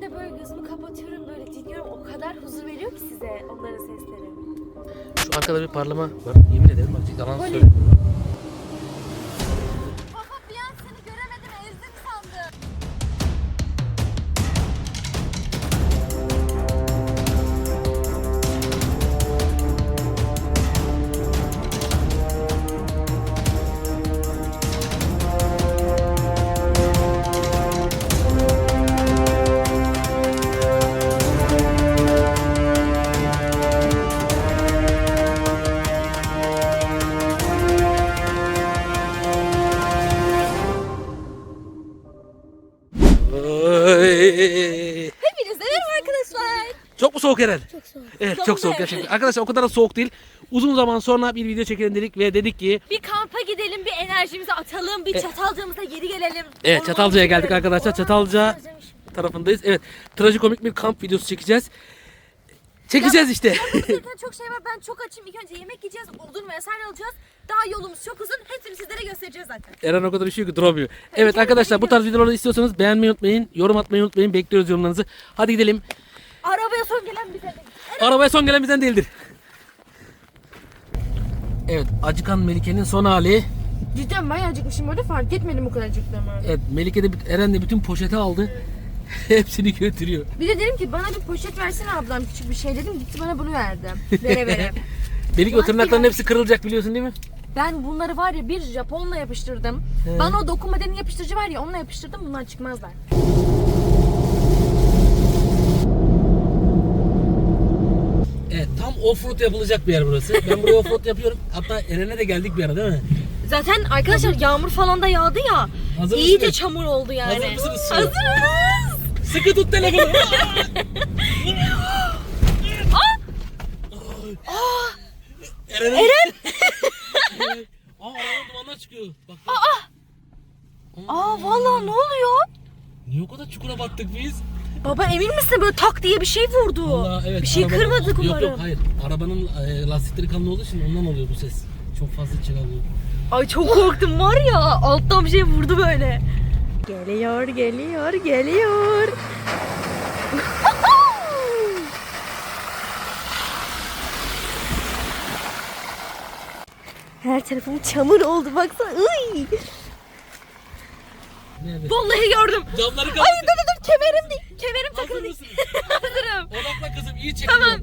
geldiğimde böyle gözümü kapatıyorum böyle dinliyorum. O kadar huzur veriyor ki size onların sesleri. Şu arkada bir parlama var. Yemin ederim bak yalan söylüyorum. Soğuk. Evet Çok soğuk gerçekten. Arkadaşlar o kadar da soğuk değil. Uzun zaman sonra bir video çekelim dedik ve dedik ki Bir kampa gidelim, bir enerjimizi atalım, bir çatalcığımıza geri gelelim. Evet, Çatalca'ya geldik arkadaşlar. Çatalca- özlemişim. tarafındayız. Evet trajikomik bir kamp videosu çekeceğiz. Çekeceğiz işte. Zaten çok şey var. Ben çok açım. İlk önce yemek yiyeceğiz, odun vesaire alacağız. Daha yolumuz çok uzun. Hepsini sizlere göstereceğiz zaten. Eren o kadar üşüyor ki duramıyor. Evet arkadaşlar bu tarz videoları istiyorsanız beğenmeyi unutmayın. Yorum atmayı unutmayın. Bekliyoruz yorumlarınızı. Hadi gidelim. Arabaya son gelen bize. Arabaya son gelen bizden değildir. Evet acıkan Melike'nin son hali. Cidden bayağı acıkmışım orada fark etmedim o kadar acıktığımı. Evet Melike de Eren de bütün poşeti aldı. Hepsini götürüyor. Bir de dedim ki bana bir poşet versene ablam küçük bir şey dedim gitti bana bunu verdi. Vere vere. Melike o tırnakların hepsi kırılacak biliyorsun değil mi? ben bunları var ya bir Japonla yapıştırdım. He. Bana o dokunma denen yapıştırıcı var ya onunla yapıştırdım bunlar çıkmazlar. Evet tam offroad yapılacak bir yer burası. Ben buraya offroad yapıyorum. Hatta Eren'e de geldik bir ara değil mi? Zaten arkadaşlar yağmur falan da yağdı ya. Hazır iyice mısınız? çamur oldu yani. Hazır mısınız? Hazırız. Sıkı tut telefonu. Eren. Eren. Aa dumanlar çıkıyor. Bak. bak. Aa vallahi ne oluyor? Niye o kadar çukura battık biz? Baba emin misin böyle tak diye bir şey vurdu. Vallahi evet. bir şey arabanın- kırmadık Yok umarım. yok hayır. Arabanın e, lastikleri kalın olduğu için ondan oluyor bu ses. Çok fazla çıkarıyor. Ay çok korktum var ya alttan bir şey vurdu böyle. Geliyor geliyor geliyor. Her tarafım çamur oldu baksana. Iy. Nerede? Vallahi gördüm. Camları kapat. Ay dur dur kemerim değil. Kemerim takıldı. mısınız? Hazırım. Odakla kızım iyi çekiyor. Tamam.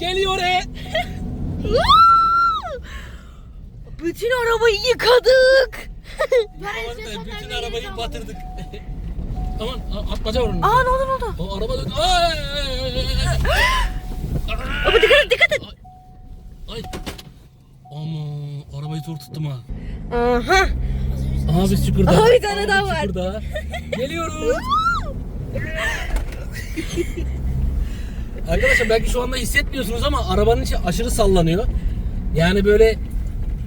Geliyor e. Bütün arabayı yıkadık. Da bütün arabayı batırdık. Aman atmaca var onun. Aa ne oldu ne oldu? O araba döndü. Ay. Baba dikkat et dikkat et. Ay. Ama arabayı zor tuttum ha. Aha. Aha biz çukurda. Aha, bir tane Aha, daha var. Çukurda. Geliyoruz. Arkadaşlar belki şu anda hissetmiyorsunuz ama arabanın içi aşırı sallanıyor. Yani böyle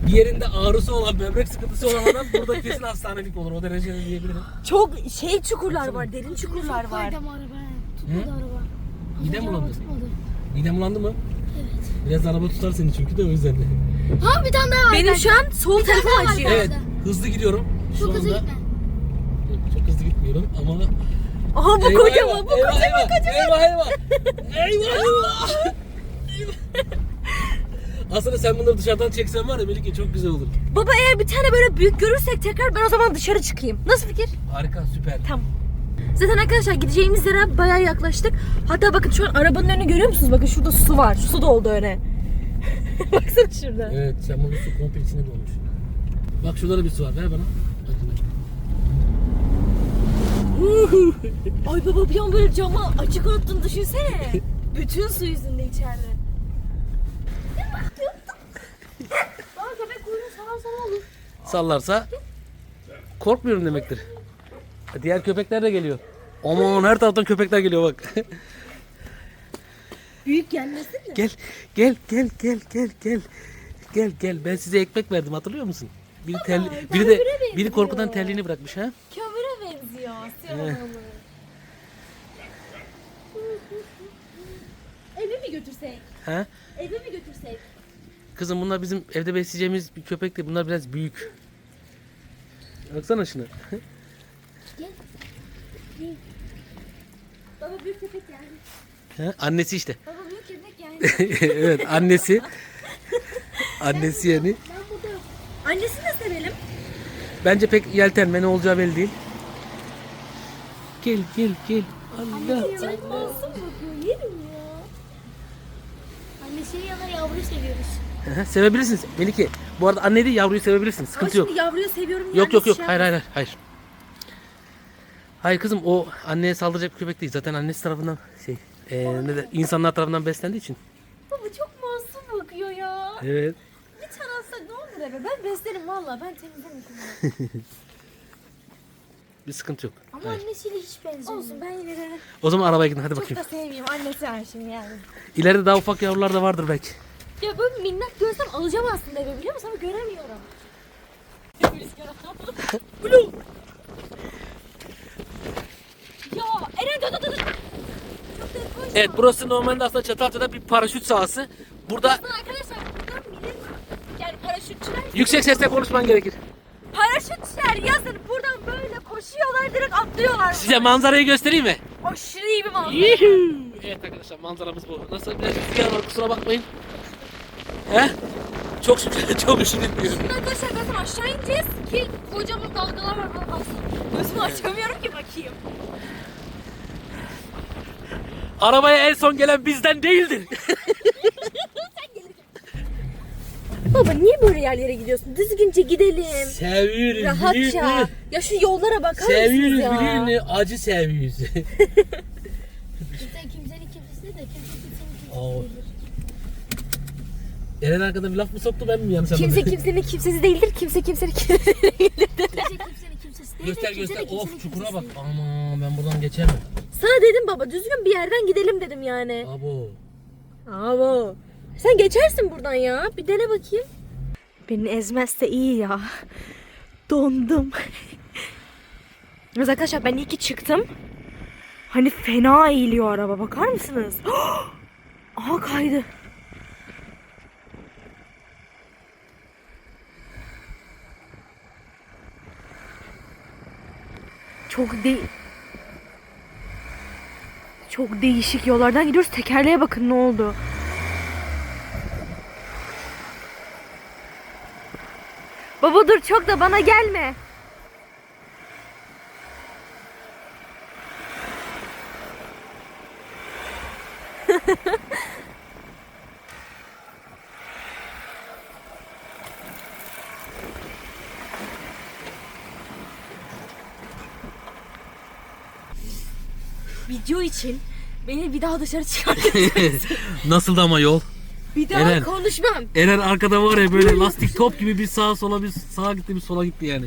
bir yerinde ağrısı olan, böbrek sıkıntısı olan adam burada kesin hastanelik olur. O derecede diyebilirim. Çok şey çukurlar var, derin çukurlar var. Koydum araba. Hı? Tutmadı araba. Midem bulandı. Midem bulandı mı? Evet. Biraz araba tutar seni çünkü de o yüzden de. Ha bir tane daha var. Benim şu an sol tarafım acıyor. Evet, hızlı gidiyorum. Şu Çok hızlı anda. gitme. Çok hızlı gitmiyorum ama Aha bu Eyvah, kocaman, bu kocaman, eyvah, kocaman. Eyvah eyvah. Eyvah eyvah. Aslında sen bunları dışarıdan çeksen var ya Melike çok güzel olur. Baba eğer bir tane böyle büyük görürsek tekrar ben o zaman dışarı çıkayım. Nasıl fikir? Harika süper. Tamam. Zaten arkadaşlar gideceğimiz yere bayağı yaklaştık. Hatta bakın şu an arabanın önünü görüyor musunuz? Bakın şurada su var. Su doldu öne. Baksana şurada. Evet çamurlu su komple içine dolmuş. Bak şurada da bir su var ver bana. Ay baba bir an böyle camı açık unuttun düşünsene. Bütün su yüzünde içeride. Baba köpek kuyruğu sağa sağa olur. Sallarsa korkmuyorum demektir. Diğer köpekler de geliyor. Aman her taraftan köpekler geliyor bak. Büyük gelmesin mi? gel gel gel gel gel gel. Gel gel ben size ekmek verdim hatırlıyor musun? Biri terli, biri de biri korkudan terliğini bırakmış ha. Kömüre benziyor. Eh. Eve mi götürsek? Ha? Eve mi götürsek? Kızım bunlar bizim evde besleyeceğimiz bir köpek de bunlar biraz büyük. Baksana şuna. Baba büyük köpek geldi. He? Annesi işte. Baba büyük köpek geldi. evet annesi. Annesi yani. Ben. Annesini de sevelim. Bence pek yeltenme ne olacağı belli değil. Gel gel gel. Allah. Çok masum bakıyor. Yerim ya. Annesi yana yavru seviyoruz. Hı hı, Sevebilirsiniz Melike. Bu arada anne değil yavruyu sevebilirsiniz. Ama Sıkıntı yok. şimdi yavruyu seviyorum. Yok yok yok. şey Hayır hayır hayır. Hayır. Hayır kızım o anneye saldıracak bir köpek değil. Zaten annesi tarafından şey eee ne de, insanlar tarafından beslendiği için. Baba çok masum bakıyor ya. Evet. Olur eve? Ben beslerim valla. Ben temizlerim şimdi. Bir sıkıntı yok. Ama Hayır. annesiyle hiç benzemiyor. Olsun ben yine de O zaman arabaya gidin hadi çok bakayım. da sevmeyeyim. Annesi var şimdi yani. İleride daha ufak yavrular da vardır belki. Ya böyle minnak görsem alacağım aslında eve biliyor musun? Ama göremiyorum. Blue. Ya Eren dur dur dur. Çok. Evet burası normalde aslında Çatalca'da bir paraşüt sahası. Burada Aslında arkadaşlar buradan millet yani paraşütçüler yüksek sesle konuşman gerekir. paraşütçüler yazın buradan böyle koşuyorlar direkt atlıyorlar. Size manzarayı göstereyim mi? Aşırı iyi bir manzara. Yuhuu. Evet arkadaşlar manzaramız bu. Nasıl biraz rüzgar var kusura bakmayın. He? Çok şükür çok üşüdük diyor. Şimdi arkadaşlar zaten aşağı ineceğiz ki kocaman dalgalar var. Bana baksana. Gözümü açamıyorum ki bakayım. Arabaya en son gelen bizden değildir. Baba niye böyle yerlere gidiyorsun? Düzgünce gidelim. Seviyoruz Rahatça. Ya şu yollara bakar mısınız Seviyoruz ya? biliyor musun? Acı seviyoruz. Kimse kimsenin kimsesi de kimse kimsenin Oo. kimsesi değildir. Eren arkadan bir laf mı soktu ben mi yanlış Kimse anladım? kimsenin kimsesi değildir. Kimse kimsenin kimsesi değildir. Kimse kimsenin kimsesi değildir. Göster kimse de göster. kimsenin Of çukura kimsesi bak. değildir. Aman ben buradan geçemem. Sana dedim baba düzgün bir yerden gidelim dedim yani. Abo. Abo. Sen geçersin buradan ya. Bir dene bakayım. Beni ezmezse iyi ya. Dondum. Yalnız arkadaşlar ben iyi ki çıktım. Hani fena eğiliyor araba bakar mısınız? Aha kaydı. Çok de çok değişik yollardan gidiyoruz. Tekerleğe bakın ne oldu. Baba dur çok da bana gelme. Video için beni bir daha dışarı çıkartın. Nasıldı ama yol? Bir daha Eren. konuşmam. Eren arkada var ya böyle lastik top gibi bir sağa sola bir sağa gitti bir sola gitti yani.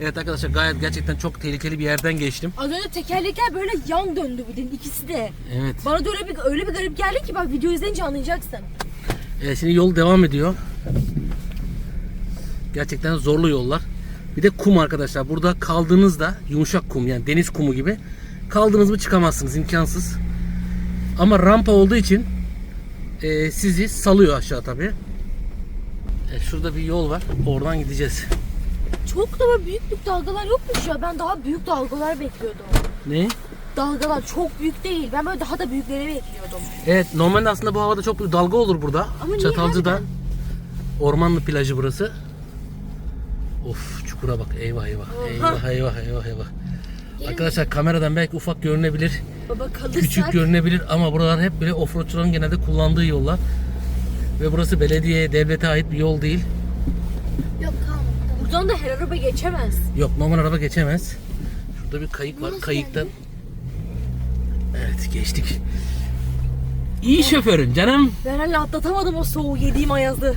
Evet arkadaşlar gayet gerçekten çok tehlikeli bir yerden geçtim. Az önce tekerlekler böyle yan döndü bir de ikisi de. Evet. Bana da öyle bir öyle bir garip geldi ki bak video izleyince anlayacaksın. Evet şimdi yol devam ediyor. Gerçekten zorlu yollar. Bir de kum arkadaşlar. Burada kaldığınızda yumuşak kum yani deniz kumu gibi. Kaldınız mı çıkamazsınız imkansız. Ama rampa olduğu için e, sizi salıyor aşağı tabii. Evet, şurada bir yol var. Oradan gideceğiz. Çok da böyle büyük büyük dalgalar yokmuş ya. Ben daha büyük dalgalar bekliyordum. Ne? Dalgalar çok büyük değil. Ben böyle daha da büyükleri bekliyordum. Evet normalde aslında bu havada çok büyük dalga olur burada. Ama niye Çatalcı'da. harbiden? Ormanlı plajı burası. Of çukura bak eyvah eyvah. Eyvah eyvah eyvah eyvah. Arkadaşlar kameradan belki ufak görünebilir. Baba kalırsak Küçük görünebilir ama buralar hep böyle offroadçuların genelde kullandığı yollar. Ve burası belediyeye, devlete ait bir yol değil. Yok kalmadı. buradan da her araba geçemez. Yok normal araba geçemez. Şurada bir kayık var. Nasıl Kayıktan. Evet geçtik. İyi şoförün canım. Ben hala atlatamadım o soğuğu yediğim ayazı.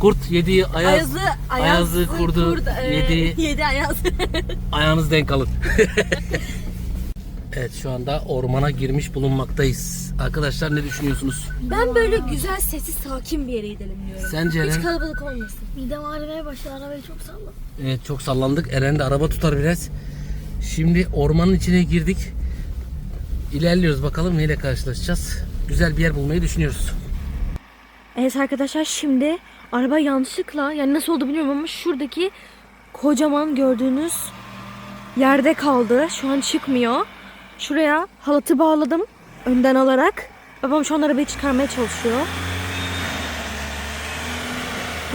Kurt yediği ayaz. Ayazı, ayazı, ayazı, kurdu, e, yedi. yedi ayaz. Ayağınız denk alın. evet şu anda ormana girmiş bulunmaktayız. Arkadaşlar ne düşünüyorsunuz? ben böyle güzel sessiz sakin bir yere gidelim diyorum. Sence Hiç Eren? kalabalık olmasın. Midem ağrımaya başladı. Arabayı çok salla. Evet çok sallandık. Eren de araba tutar biraz. Şimdi ormanın içine girdik. İlerliyoruz bakalım neyle karşılaşacağız. Güzel bir yer bulmayı düşünüyoruz. Evet arkadaşlar şimdi araba yanlışlıkla yani nasıl oldu bilmiyorum ama şuradaki kocaman gördüğünüz yerde kaldı. Şu an çıkmıyor. Şuraya halatı bağladım önden alarak. Babam şu an arabayı çıkarmaya çalışıyor.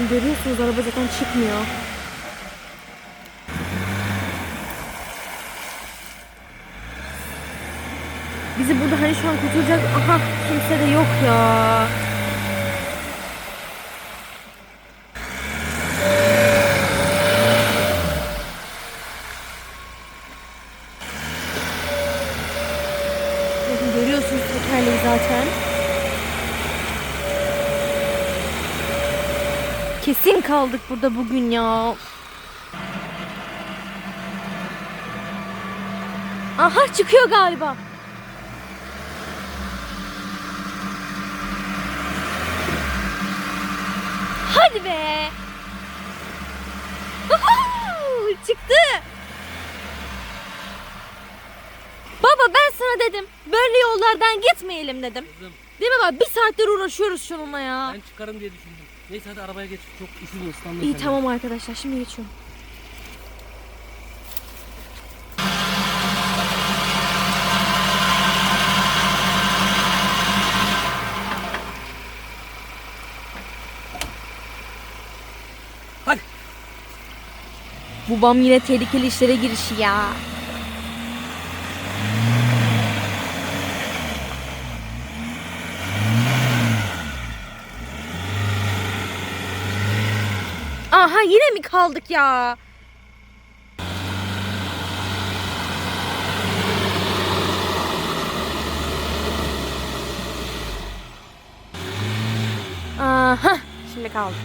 Görüyorsunuz araba zaten çıkmıyor. Bizi burada hani şu an kurtulacak aha kimse de yok ya. Bakın görüyorsunuz tekerleği zaten. Kesin kaldık burada bugün ya. Aha çıkıyor galiba. Hadi be. Uhu, Çıktı. Baba ben sana dedim. Böyle yollardan gitmeyelim dedim. Kızım Değil mi baba? Bir saattir uğraşıyoruz şununla ya. ben çıkarım diye düşündüm. Neyse hadi arabaya geç. Çok üşüdüm ıslandım. İyi tamam arkadaşlar şimdi geçiyorum. Hadi. Babam yine tehlikeli işlere girişi ya. Aha yine mi kaldık ya? Aha şimdi kaldık.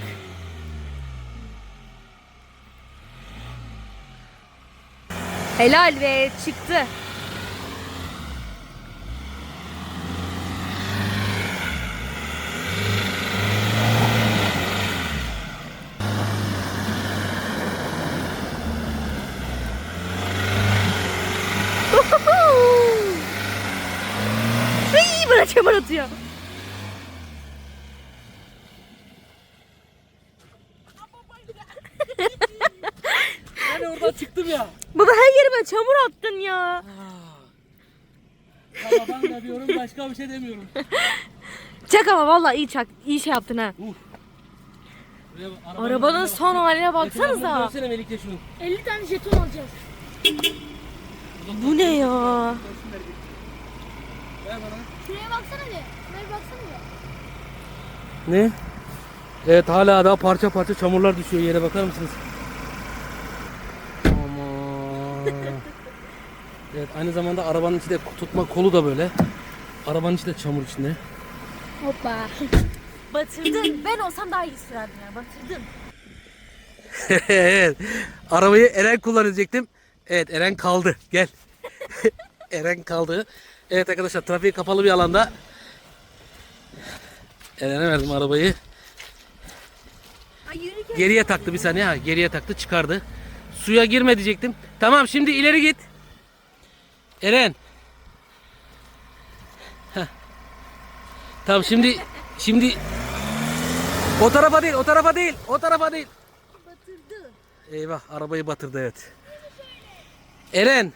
Helal be çıktı. Ay, bana çamur atıyor. Ben oradan çıktım ya. Baba her yerime çamur attın ya. Ama ben de diyorum başka bir şey demiyorum. Çak ama vallahi iyi çak. iyi şey yaptın ha. Buraya bak, arabanın Arabanın son haline baksanıza. Dönsene Melike şunu. 50 tane jeton alacağız. Bu ne ya? Ver bana. Şuraya baksana bir. Şuraya baksana bir. Ne? Evet hala daha parça parça çamurlar düşüyor yere bakar mısınız? Aman. evet aynı zamanda arabanın içinde tutma kolu da böyle. Arabanın içi de çamur içinde. Hoppa. Batırdın. Ben olsam daha iyi sürerdim ya. Batırdın. evet. Arabayı Eren kullanacaktım. Evet Eren kaldı. Gel. Eren kaldı. Evet arkadaşlar trafiği kapalı bir alanda. Eren'e verdim arabayı. Geriye taktı bir saniye ha. Geriye taktı çıkardı. Suya girme diyecektim. Tamam şimdi ileri git. Eren. Heh. Tamam şimdi şimdi o tarafa değil, o tarafa değil, o tarafa değil. Batırdı. Eyvah arabayı batırdı evet. Eren.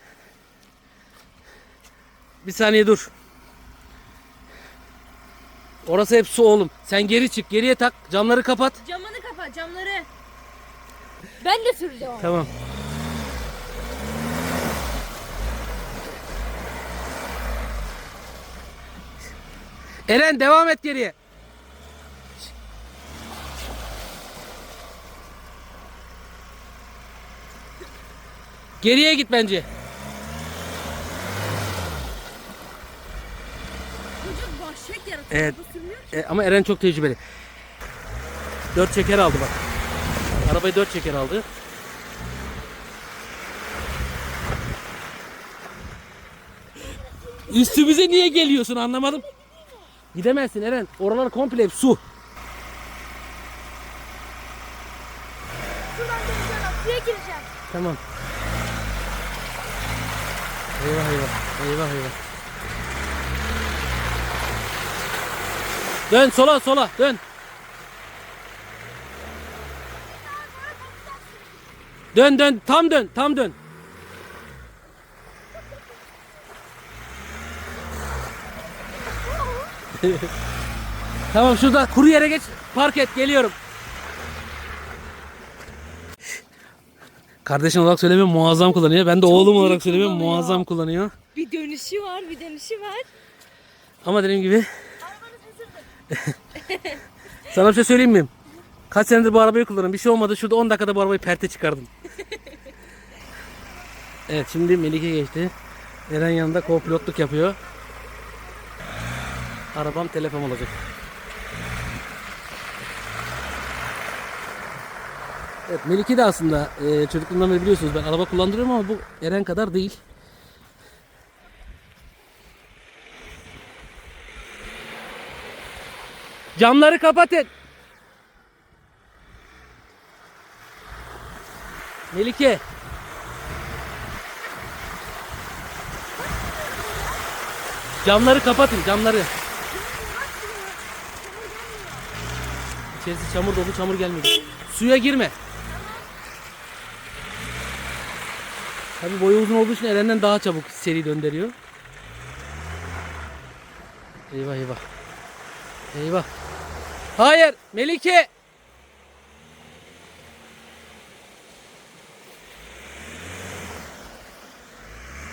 Bir saniye dur. Orası hep su oğlum. Sen geri çık, geriye tak. Camları kapat. Camını kapa camları. Ben de süreceğim. Tamam. Eren devam et geriye. Geriye git bence. Evet. E, ama Eren çok tecrübeli. Dört çeker aldı bak. Arabayı dört çeker aldı. Üstümüze niye geliyorsun anlamadım. Gidemezsin Eren. Oralar komple hep su. Şuradan döneceğim. bak, Suya gireceğim. Tamam. Eyvah eyvah. Eyvah eyvah. Dön sola sola dön. Dön dön tam dön tam dön. tamam şurada kuru yere geç park et geliyorum. Kardeşim olarak söylemiyorum muazzam kullanıyor. Ben de Çok oğlum olarak söylemiyorum kullanıyor. muazzam kullanıyor. Bir dönüşü var bir dönüşü var. Ama dediğim gibi Sana bir şey söyleyeyim mi? Kaç senedir bu arabayı kullanıyorum. Bir şey olmadı. Şurada 10 dakikada bu arabayı perte çıkardım. evet şimdi Melike geçti. Eren yanında co-pilotluk yapıyor. Arabam telefon olacak. Evet Melike de aslında e, çocukluğumdan beri biliyorsunuz ben araba kullandırıyorum ama bu Eren kadar değil. Camları kapatın. Melike. Camları kapatın camları. İçerisi çamur dolu çamur gelmedi. Suya girme. Tabi boyu uzun olduğu için Eren'den daha çabuk seri döndürüyor. Eyvah eyvah. Eyvah. Hayır Melike.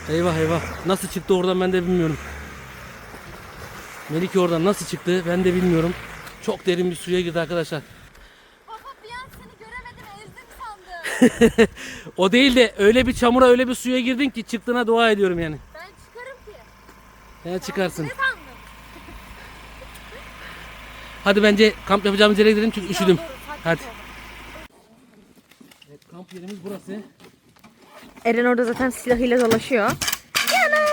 Eyvah eyvah. Nasıl çıktı oradan ben de bilmiyorum. Melike oradan nasıl çıktı ben de bilmiyorum. Çok derin bir suya girdi arkadaşlar. Baba bir an seni göremedim ezdim sandım. O değil de öyle bir çamura öyle bir suya girdin ki çıktığına dua ediyorum yani. Ben çıkarım ki. Ya çıkarsın. Sandın? Hadi bence kamp yapacağımız yere gidelim çünkü üşüdüm. Hadi. Evet, kamp yerimiz burası. Eren orada zaten silahıyla dolaşıyor. Yana!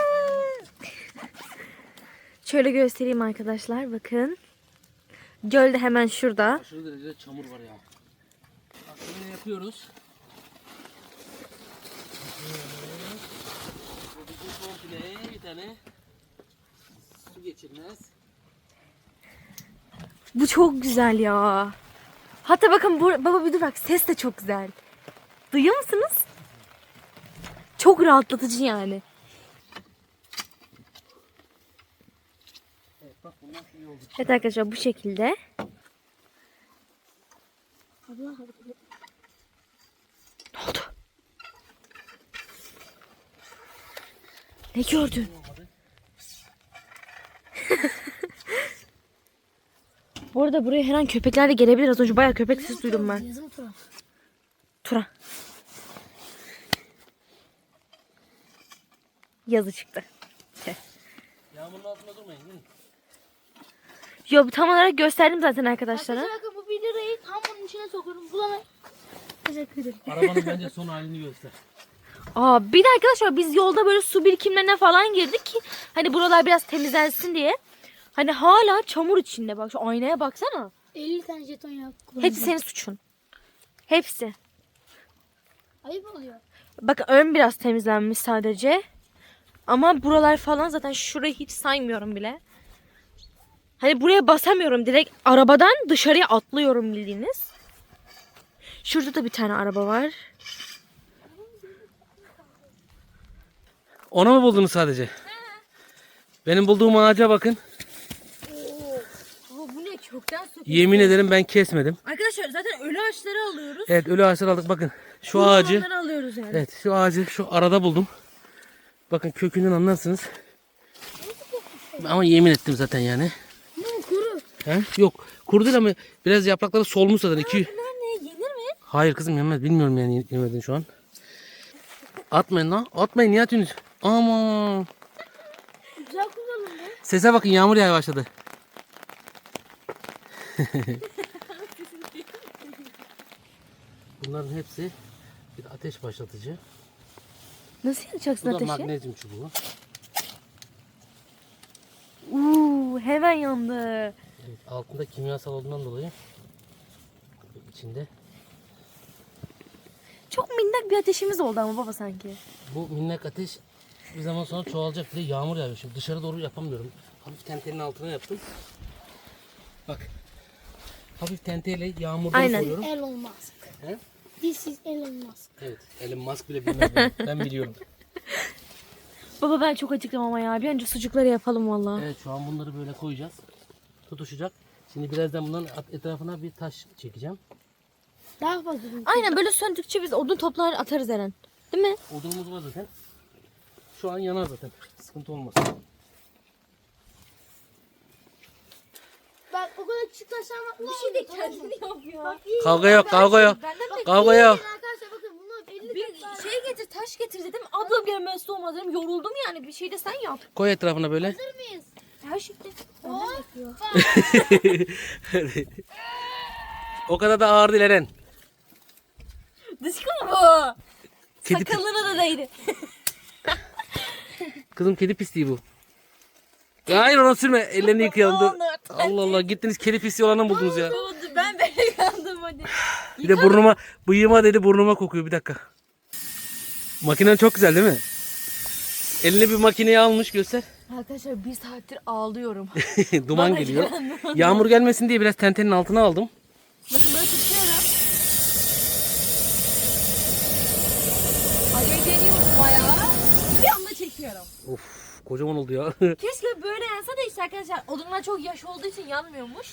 Şöyle göstereyim arkadaşlar bakın. Göl de hemen şurada. Aşırı derecede çamur var ya. Aslında ne yapıyoruz? Komple bir tane su geçirmez. Bu çok güzel ya. Hatta bakın bu, baba bir dur bak ses de çok güzel. Duyuyor musunuz? Çok rahatlatıcı yani. Evet arkadaşlar bu şekilde. Ne oldu? Ne gördün? Bu arada buraya her an köpekler de gelebilir. Az önce bayağı köpek sesi duydum ben. Yazım Turan. Tura. Yazı çıktı. Yağmurun altında durmayın. gelin. Yo tam olarak gösterdim zaten arkadaşlara. Bakın bu 1 lirayı tam bunun içine sokuyorum. Bulamay. Teşekkür ederim. Arabanın bence son halini göster. Aa bir de arkadaşlar biz yolda böyle su birikimlerine falan girdik ki hani buralar biraz temizlensin diye. Hani hala çamur içinde bak şu aynaya baksana. 50 tane jeton yap. Hepsi senin suçun. Hepsi. Ayıp oluyor. Bakın ön biraz temizlenmiş sadece. Ama buralar falan zaten şurayı hiç saymıyorum bile. Hani buraya basamıyorum. Direkt arabadan dışarıya atlıyorum bildiğiniz. Şurada da bir tane araba var. Ona mı buldunuz sadece? Benim bulduğum ağaca bakın. Ne kökten söküyor. Yemin ederim ben kesmedim. Arkadaşlar zaten ölü ağaçları alıyoruz. Evet ölü ağaçlar aldık bakın. Şu ağacı. Onları alıyoruz yani. Evet şu ağacı şu arada buldum. Bakın kökünden anlarsınız. Ama yemin ettim zaten yani. Bu kuru. He? Yok kuru değil ama biraz yaprakları solmuş zaten. İki... Bunlar ne? Yenir mi? Hayır kızım yemez. Bilmiyorum yani yemedin şu an. Atmayın lan. Atmayın niye atıyorsunuz? Aman. Güzel kullanıldı. Sese bakın yağmur yağmaya başladı. Bunların hepsi bir ateş başlatıcı. Nasıl yakacaksın Bu da ateşi? magnezyum çubuğu. Uuu hemen yandı. Evet, altında kimyasal olduğundan dolayı içinde. Çok minnak bir ateşimiz oldu ama baba sanki. Bu minnak ateş bir zaman sonra çoğalacak. De yağmur yağıyor şimdi. Dışarı doğru yapamıyorum. Hafif tentenin altına yaptım. Bak. Hafif tenteyle yağmurdan Aynen. koyuyorum. Elon Musk. He? This is Elon Musk. Evet. Elon Musk bile bilmez. bunu. ben biliyorum. Baba ben çok acıktım ama ya. Bir önce sucukları yapalım valla. Evet şu an bunları böyle koyacağız. tutuşacak. Şimdi birazdan bundan at- etrafına bir taş çekeceğim. Daha fazla. Aynen böyle söndükçe biz odun toplar atarız Eren. Değil mi? Odunumuz var zaten. Şu an yanar zaten. Sıkıntı olmaz. Bak o kadar küçük taşlar var. Bir şey de kendini yapıyor. Kavga yok, kavga yok. Kavga yok. Arkadaşlar bakın bunlar belli bir şey getir taş getir dedim. Ablam gelmezse olmaz dedim. Yoruldum yani bir şey de sen yap. Koy etrafına böyle. mıyız? Her şeyde. O kadar da ağır değil Eren. Dışkı mı bu? Kedi, Sakalına da değdi. kızım kedi pisliği bu. Hayır onu sürme. Ellerini yıkayalım. Dur. Olur, Allah Allah gittiniz pisliği olanı mı buldunuz ya? Ben böyle kaldım hadi. Bir de burnuma, bıyığıma dedi burnuma kokuyor bir dakika. Makinen çok güzel değil mi? Eline bir makineyi almış göster. Arkadaşlar bir saattir ağlıyorum. Duman Bana geliyor. gelen Yağmur gelmesin diye biraz tentenin altına aldım. Bakın böyle tutuyorum. Acayip deniyorum bayağı. Bir anda çekiyorum. Of kocaman oldu ya. Keşke böyle yansa da işte arkadaşlar odunlar çok yaş olduğu için yanmıyormuş.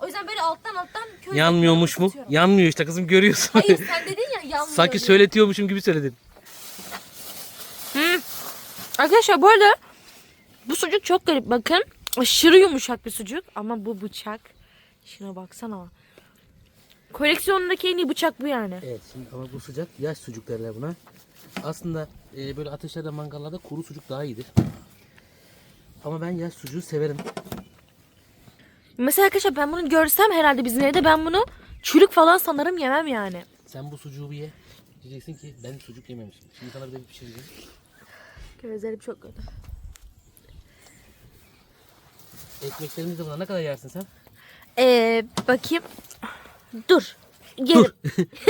O yüzden böyle alttan alttan köy Yanmıyormuş mu? tutuyorum. Yanmıyor işte kızım görüyorsun. Hayır sen dedin ya yanmıyor. Sanki diye. söyletiyormuşum gibi söyledin. Arkadaşlar bu arada bu sucuk çok garip bakın. Aşırı yumuşak bir sucuk ama bu bıçak. Şuna baksana. Koleksiyonundaki en iyi bıçak bu yani. Evet şimdi ama bu sıcak yaş sucuk derler buna. Aslında e, böyle ateşlerde mangallarda kuru sucuk daha iyidir. Ama ben yaş sucuğu severim. Mesela arkadaşlar ben bunu görsem herhalde bizim evde ben bunu çürük falan sanırım yemem yani. Sen bu sucuğu bir ye. Diyeceksin ki ben sucuk yememişim. Şimdi sana bir de bir pişireceğim. Gözlerim çok kötü. Ekmeklerimizi de buna ne kadar yersin sen? Ee, bakayım. Dur. Yerim.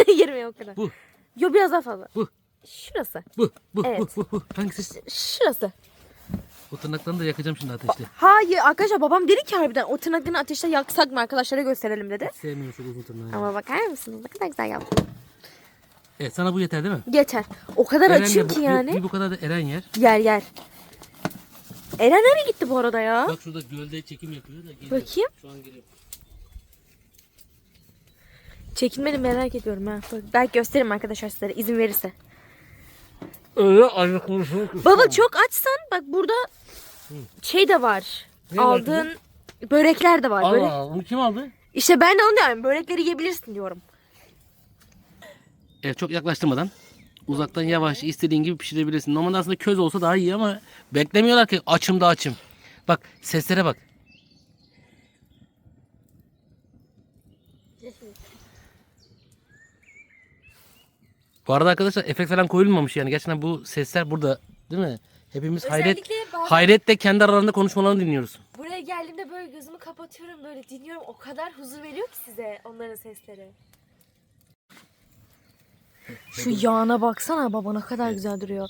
Yerim o kadar. Bu. Yo biraz daha fazla. Bu. Şurası. Bu, bu, Evet. bu, bu, bu. Hangisi? Şurası. Bu tırnaklarını da yakacağım şimdi ateşte. Hayır arkadaşlar babam dedi ki harbiden o tırnaklarını ateşte yaksak mı arkadaşlara gösterelim dedi. Sevmiyorum çok uzun tırnağı. Ama bakar mısınız ne kadar güzel yaptım. Evet sana bu yeter değil mi? Yeter. O kadar Eren de açım bu- ki bir- yani. Bir, bu kadar da Eren yer. Yer yer. Eren nereye gitti bu arada ya? Bak şurada gölde çekim yapıyor da geliyor. Bakayım. Şu an geliyor. Çekinmeli merak ediyorum ha. Bak, belki gösteririm arkadaşlar sizlere izin verirse. Öyle acıkmışım. Baba çok açsan bak burada şey de var. Ne var Aldığın börekler de var. Börek. Allah Allah, onu kim aldı? İşte ben de onu diyorum. Börekleri yiyebilirsin diyorum. Evet çok yaklaştırmadan uzaktan yavaş istediğin gibi pişirebilirsin. Normalde aslında köz olsa daha iyi ama beklemiyorlar ki açım da açım. Bak seslere bak. Bu arada arkadaşlar efekt falan koyulmamış yani. Gerçekten bu sesler burada değil mi? Hepimiz hayret Özellikle bazen- hayretle kendi aralarında konuşmalarını dinliyoruz. Buraya geldiğimde böyle gözümü kapatıyorum böyle dinliyorum. O kadar huzur veriyor ki size onların sesleri. Şu yağına baksana baba ne kadar güzel duruyor.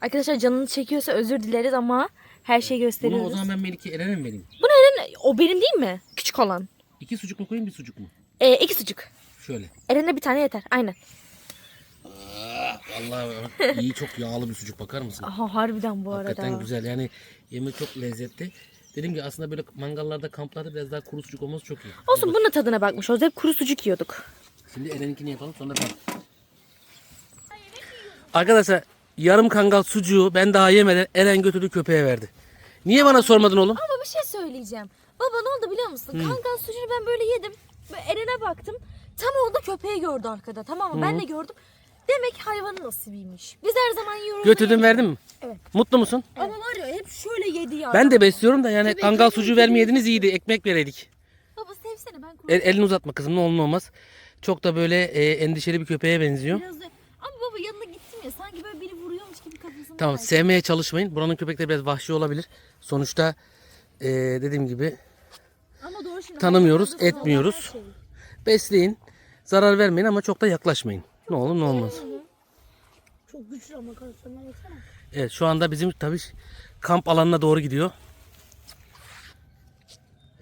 Arkadaşlar canınız çekiyorsa özür dileriz ama her şeyi Bunu gösteriyoruz. o zaman ben Melike Eren'e mi vereyim? O benim değil mi? Küçük olan. İki sucuk mu koyayım bir sucuk mu? Ee, iki sucuk. Şöyle. Eren'e bir tane yeter. Aynen. Vallahi iyi çok yağlı bir sucuk bakar mısın? Aha harbiden bu arada. Hakikaten güzel yani yemek çok lezzetli. Dediğim gibi aslında böyle mangallarda kamplarda biraz daha kuru sucuk olması çok iyi. Olsun bunun da tadına bakmış oluruz. Hep kuru sucuk yiyorduk. Şimdi Eren'inkini yapalım sonra ben. Arkadaşlar yarım kangal sucuğu ben daha yemeden Eren götürdü köpeğe verdi. Niye bana sormadın oğlum? Ama bir şey söyleyeceğim. Baba ne oldu biliyor musun? Kangal sucuğunu ben böyle yedim. Böyle Eren'e baktım. Tam oldu köpeği gördü arkada tamam mı? Ben de gördüm. Demek hayvanın nasibiymiş. Biz her zaman yiyoruz. Götürdün verdin mi? Evet. Mutlu musun? Ama var ya hep şöyle yedi ya. Ben de besliyorum da yani kangal sucuğu vermeyeydiniz iyiydi. Ekmek vereydik. Baba sevsene ben kuru El, elini uzatma kızım ne olur ne olmaz. Çok da böyle e, endişeli bir köpeğe benziyor. biraz da... Ama baba yanına gittim ya sanki böyle biri vuruyormuş gibi kafasına. Tamam verdi. sevmeye çalışmayın. Buranın köpekleri biraz vahşi olabilir. Sonuçta e, dediğim gibi Ama doğru şimdi. tanımıyoruz, hayvanlarda etmiyoruz. her şey. besleyin. Zarar vermeyin ama çok da yaklaşmayın. Ne olur ne olmaz. Çok güçlü ama karıştırma baksana. Evet şu anda bizim tabii kamp alanına doğru gidiyor.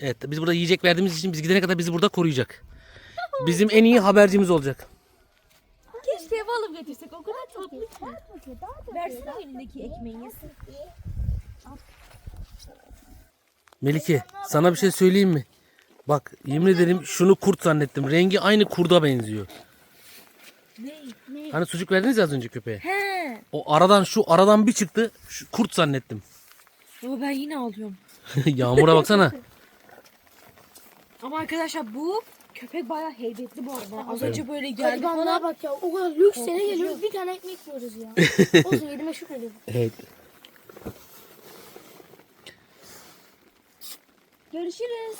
Evet biz burada yiyecek verdiğimiz için biz gidene kadar bizi burada koruyacak. Bizim en iyi habercimiz olacak. Keşke ev alıp getirsek o kadar tatlı ki. Versene elindeki ekmeği. Melike sana bir şey söyleyeyim mi? Bak yemin ederim şunu kurt zannettim. Rengi aynı kurda benziyor. Ne? Hani sucuk verdiniz ya az önce köpeğe. He. O aradan şu aradan bir çıktı. Şu kurt zannettim. Baba ben yine alıyorum. Yağmura baksana. Ama arkadaşlar bu köpek bayağı heybetli bu arada. Az önce böyle geldi Garibanlığa falan. bak ya. O kadar lüks yere geliyoruz. Bir tane ekmek yiyoruz ya. Olsun yediğime şükrediyorum. Evet. Görüşürüz.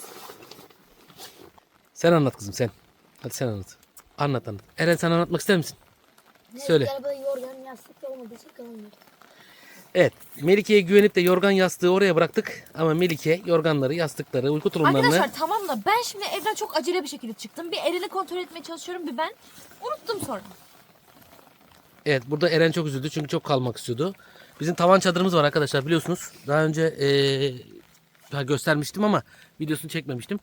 Sen anlat kızım sen. Hadi sen anlat. Anlat anlat. Eren sen anlatmak ister misin? Söyle. Neyse, Arabada yorgan yastık da olmadıysa kalamıyor. Evet. Melike'ye güvenip de yorgan yastığı oraya bıraktık. Ama Melike yorganları, yastıkları, uyku tulumlarını... Arkadaşlar tamam da ben şimdi evden çok acele bir şekilde çıktım. Bir Eren'i kontrol etmeye çalışıyorum bir ben. Unuttum sonra. Evet burada Eren çok üzüldü çünkü çok kalmak istiyordu. Bizim tavan çadırımız var arkadaşlar biliyorsunuz. Daha önce eee, daha göstermiştim ama videosunu çekmemiştim.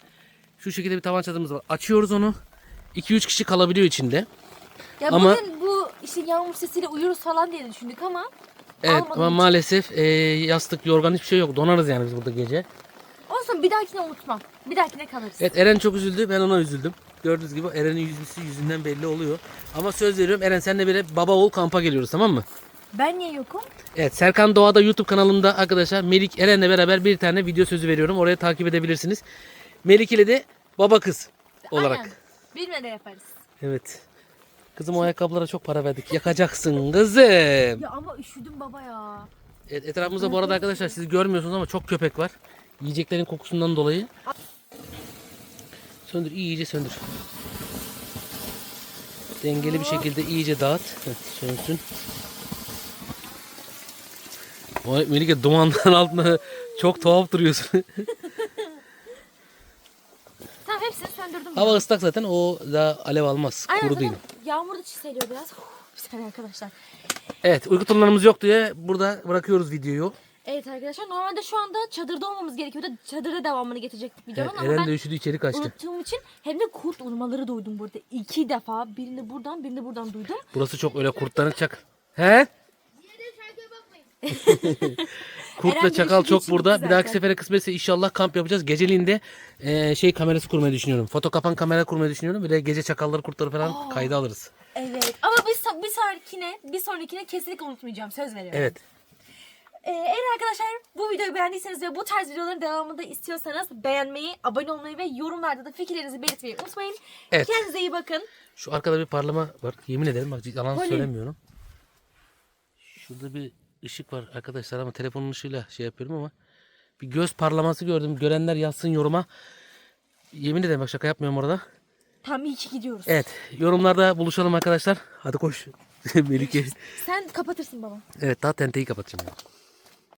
Şu şekilde bir tavan çadırımız var. Açıyoruz onu. 2-3 kişi kalabiliyor içinde. Ya Ama- bugün bu işte yağmur sesiyle uyuruz falan diye düşündük ama Evet Almadım ama maalesef eee, yastık, yorgan hiçbir şey yok. Donarız yani biz burada gece. olsun bir dahakine unutmam. Bir dahakine kalırız. Evet Eren çok üzüldü. Ben ona üzüldüm. Gördüğünüz gibi Eren'in yüzüsü yüzünden belli oluyor. Ama söz veriyorum Eren senle bir baba oğul kampa geliyoruz tamam mı? Ben niye yokum? Evet Serkan Doğa'da YouTube kanalımda arkadaşlar Melik Eren'le beraber bir tane video sözü veriyorum. Oraya takip edebilirsiniz. Melik ile de baba kız olarak. Aynen. Bilmeden yaparız. Evet. Kızım o ayakkabılara çok para verdik. Yakacaksın kızım. Ya ama üşüdüm baba ya. Evet, etrafımızda bu arada arkadaşlar siz görmüyorsunuz ama çok köpek var. Yiyeceklerin kokusundan dolayı. Söndür iyice söndür. Dengeli bir şekilde iyice dağıt. Heh, sönsün. Vay Melike dumanların altında çok tuhaf duruyorsun. Tamam hepsini söndürdüm. Hava ya. ıslak zaten o da alev almaz. Aynen Kuru değil. yağmur da çiseliyor biraz. Uf, bir saniye arkadaşlar. Evet uyku tulumlarımız yok diye burada bırakıyoruz videoyu. Evet arkadaşlar normalde şu anda çadırda olmamız gerekiyordu. Çadırda devamını getirecektik videonun Evet, ama Eren ben de üşüdü içeri kaçtı. unuttuğum için hem de kurt urmaları duydum burada. iki defa. Birini buradan birini buradan duydum. Burası çok öyle kurtların çak. He? Kurtla Eren çakal çok burada. Bir zaten. dahaki sefere kısmetse inşallah kamp yapacağız. Geceliğin de e, şey kamerası kurmayı düşünüyorum. Foto kapan kamera kurmayı düşünüyorum. Bir de gece çakalları kurtları falan kayda alırız. Evet ama bir, bir sonrakine bir sonrakine kesinlikle unutmayacağım. Söz veriyorum. Evet. Ee, eğer arkadaşlar bu videoyu beğendiyseniz ve bu tarz videoların devamını da istiyorsanız beğenmeyi, abone olmayı ve yorumlarda da fikirlerinizi belirtmeyi unutmayın. Evet. Kendinize iyi bakın. Şu arkada bir parlama var. Yemin ederim bak yalan söylemiyorum. Şurada bir ışık var arkadaşlar ama telefonun ışığıyla şey yapıyorum ama bir göz parlaması gördüm. Görenler yazsın yoruma. Yemin ederim bak şaka yapmıyorum orada. Tam iyi ki gidiyoruz. Evet yorumlarda buluşalım arkadaşlar. Hadi koş. Melike. Sen kapatırsın baba. Evet daha tenteyi kapatacağım. ya.